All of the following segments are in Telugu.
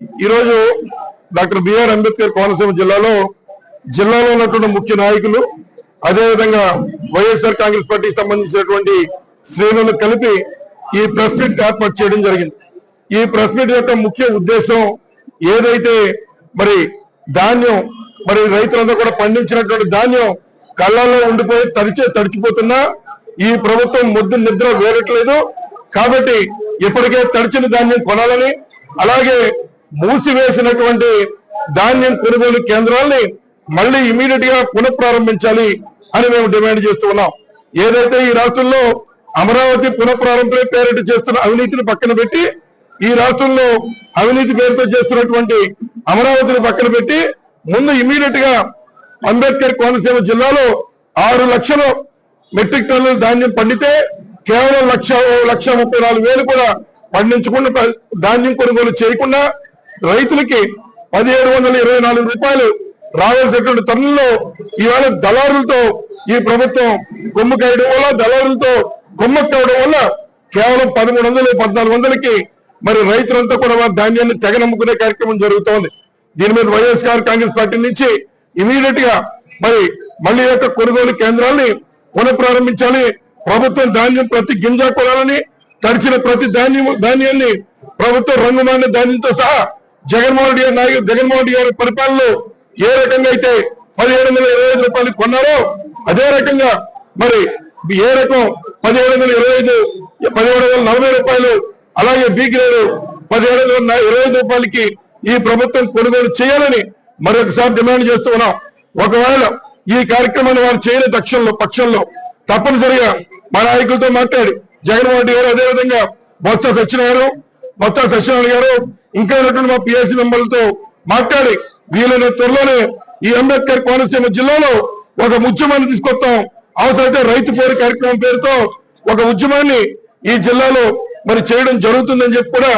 ఈరోజు డాక్టర్ బిఆర్ అంబేద్కర్ కోనసీమ జిల్లాలో జిల్లాలో ఉన్నటువంటి ముఖ్య నాయకులు అదేవిధంగా వైఎస్ఆర్ కాంగ్రెస్ పార్టీకి సంబంధించినటువంటి శ్రేణులను కలిపి ఈ ప్రెస్ మీట్ ఏర్పాటు చేయడం జరిగింది. ఈ ప్రెస్ మీట్ యొక్క ముఖ్య ఉద్దేశం ఏదైతే మరి ధాన్యం మరి రైతులందరూ కూడా పండించినటువంటి ధాన్యం కళ్ళల్లో ఉండిపోయి తడిచే తడిచిపోతున్నా ఈ ప్రభుత్వం ముద్దు నిద్ర వేరట్లేదు. కాబట్టి ఇప్పటికే తడిచిన ధాన్యం కొనాలని అలాగే మూసివేసినటువంటి ధాన్యం కొనుగోలు కేంద్రాల్ని మళ్ళీ ఇమీడియట్గా పునఃప్రారంభించాలి అని మేము డిమాండ్ చేస్తూ ఉన్నాం. ఏదైతే ఈ రాష్ట్రంలో అమరావతి పునఃప్రారంభమే పేరిట చేస్తున్న అవినీతిని పక్కన పెట్టి ఈ రాష్ట్రంలో అవినీతి పేరుతో చేస్తున్నటువంటి అమరావతిని పక్కన పెట్టి ముందు ఇమీడియట్గా అంబేద్కర్ కోనసీమ జిల్లాలో ఆరు లక్షల మెట్రిక్ టన్నుల ధాన్యం పండితే కేవలం లక్ష లక్ష ముప్పై నాలుగు వేలు కూడా పండించకుండా ధాన్యం కొనుగోలు చేయకుండా రైతులకి పదిహేడు వందల ఇరవై నాలుగు రూపాయలు రావాల్సినటువంటి తరుణంలో ఇవాళ దళారులతో ఈ ప్రభుత్వం కొమ్ము కాయడం వల్ల దళారులతో కొమ్మక్కు కావడం వల్ల కేవలం పదమూడు వందలు పద్నాలుగు వందలకి మరి రైతులంతా కూడా ధాన్యాన్ని తెగ నమ్ముకునే కార్యక్రమం జరుగుతోంది. దీని మీద వైఎస్ఆర్ కాంగ్రెస్ పార్టీ నుంచి ఇమీడియట్గా మరి మళ్ళీ యొక్క కొనుగోలు కేంద్రాల్ని పునఃప్రారంభించాలి. ప్రభుత్వం ధాన్యం ప్రతి గింజ కొనాలని తడిచిన ప్రతి ధాన్యం ధాన్యాన్ని ప్రభుత్వం రంగుమాన్య ధాన్యంతో సహా జగన్మోహన్ రెడ్డి గారి జగన్మోహన్ రెడ్డి గారి పరిపాలనలో ఏ రకంగా అయితే పదిహేడు వందల ఇరవై ఐదు రూపాయలు కొన్నారో అదే రకంగా మరి ఏ రకం పదిహేడు వందల ఇరవై ఐదు పదిహేడు వందల నలభై రూపాయలు అలాగే బి గ్రేడ్ పదిహేడు వందల ఇరవై ఐదు రూపాయలకి ఈ ప్రభుత్వం కొనుగోలు చేయాలని మరొకసారి డిమాండ్ చేస్తూ ఉన్నాం. ఒకవేళ ఈ కార్యక్రమాన్ని వారు చేయని పక్షంలో పక్షంలో తప్పనిసరిగా మా నాయకులతో మాట్లాడి జగన్మోహన్ రెడ్డి గారు అదేవిధంగా బొత్స సత్యనారాయణ బొత్స సత్యనారాయణ గారు ఇంకా ఉన్నటువంటి మా పిఎస్సీ మెంబర్లతో మాట్లాడి వీలైన త్వరలోనే ఈ అంబేద్కర్ కోనసీమ జిల్లాలో ఒక ఉద్యమాన్ని తీసుకొస్తాం. అవసరమైతే రైతు పోరు కార్యక్రమం పేరుతో ఒక ఉద్యమాన్ని ఈ జిల్లాలో మరి చేయడం జరుగుతుందని చెప్పి కూడా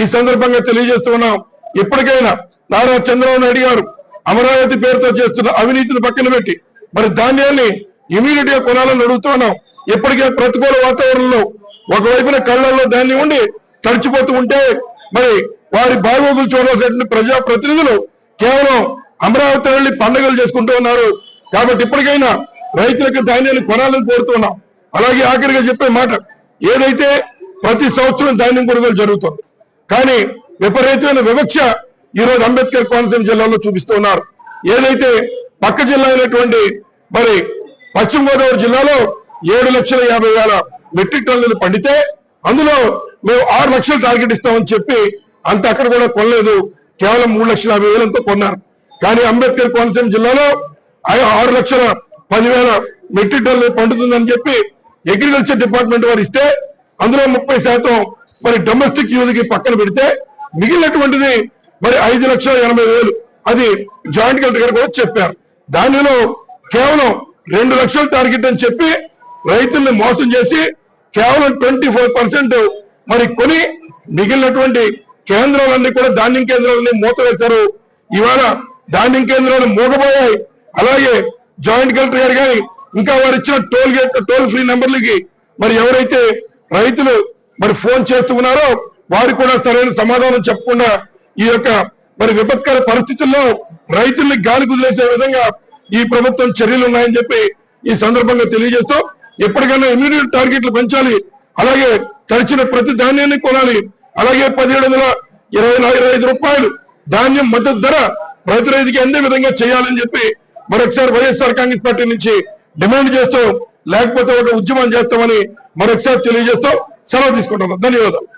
ఈ సందర్భంగా తెలియజేస్తూ ఉన్నాం. ఇప్పటికైనా నారా చంద్రబాబు నాయుడు గారు అమరావతి పేరుతో చేస్తున్న అవినీతిని పక్కన పెట్టి మరి ధాన్యాన్ని ఇమీడియట్గా కొనాలని అడుగుతూ ఉన్నాం. ఇప్పటికే ప్రతికూల వాతావరణంలో ఒకవైపున కళ్ళల్లో ధాన్యం ఉండి తడిచిపోతూ ఉంటే మరి వారి బాగోగులు చూడవలసినటువంటి ప్రజా ప్రతినిధులు కేవలం అమరావతి వెళ్ళి పండుగలు చేసుకుంటూ ఉన్నారు. కాబట్టి ఇప్పటికైనా రైతులకు ధాన్యాన్ని కొనాలని కోరుతున్నాం అలాగే ఆఖరిగా చెప్పే మాట ఏదైతే ప్రతి సంవత్సరం ధాన్యం కొనుగోలు జరుగుతుంది కానీ విపరీతమైన వివక్ష ఈ అంబేద్కర్ కోనసీమ జిల్లాలో చూపిస్తున్నారు ఏదైతే పక్క జిల్లా అయినటువంటి మరి పశ్చిమ గోదావరి జిల్లాలో ఏడు లక్షల యాభై వేల మెట్రిక్ టన్నులు పండితే అందులో మేము ఆరు లక్షలు టార్గెట్ ఇస్తామని చెప్పి అంత అక్కడ కూడా కొనలేదు. కేవలం మూడు లక్షల యాభై వేలంతో కొన్నారు. కానీ అంబేద్కర్ కోనసీమ జిల్లాలో ఆరు లక్షల పదివేల మెట్రిక్ టన్నులు పండుతుందని చెప్పి అగ్రికల్చర్ డిపార్ట్మెంట్ వారు ఇస్తే అందులో ముప్పై శాతం మరి డొమెస్టిక్ యూజ్కి పక్కన పెడితే మిగిలినటువంటిది మరి ఐదు లక్షల ఎనభై వేలు. అది జాయింట్ కలెక్టర్ గారు కూడా చెప్పారు. దానిలో కేవలం రెండు లక్షల టార్గెట్ అని చెప్పి రైతుల్ని మోసం చేసి కేవలం ట్వంటీ ఫోర్ పర్సెంట్ మరి కొని మిగిలినటువంటి కేంద్రాలన్నీ కూడా ధాన్యం కేంద్రాలన్నీ మూత వేశారు ఇవాళ ధాన్యం కేంద్రాలు మూగబోయాయి. అలాగే జాయింట్ కలెక్టర్ గారు కానీ ఇంకా వారు ఇచ్చిన టోల్ గేట్ టోల్ ఫ్రీ నెంబర్లకి మరి ఎవరైతే రైతులు మరి ఫోన్ చేస్తున్నారో వారు కూడా సరైన సమాధానం చెప్పకుండా ఈ యొక్క మరి విపత్కర పరిస్థితుల్లో రైతుల్ని గాలి కుదిలేసే విధంగా ఈ ప్రభుత్వం చర్యలు ఉన్నాయని చెప్పి ఈ సందర్భంగా తెలియజేస్తూ ఎప్పటికైనా ఇమీడియట్ టార్గెట్లు పెంచాలి. అలాగే తడిచిన ప్రతి ధాన్యాన్ని కొనాలి. అలాగే పదిహేడు వందల ఇరవై నాలుగు ఇరవై ఐదు రూపాయలు ధాన్యం మద్దతు ధర ప్రతి రైతుకి అందే విధంగా చేయాలని చెప్పి మరొకసారి వైఎస్ఆర్ కాంగ్రెస్ పార్టీ నుంచి డిమాండ్ చేస్తూ లేకపోతే ఒక ఉద్యమం చేస్తామని మరొకసారి తెలియజేస్తూ సెలవు తీసుకుంటున్నాం. ధన్యవాదాలు.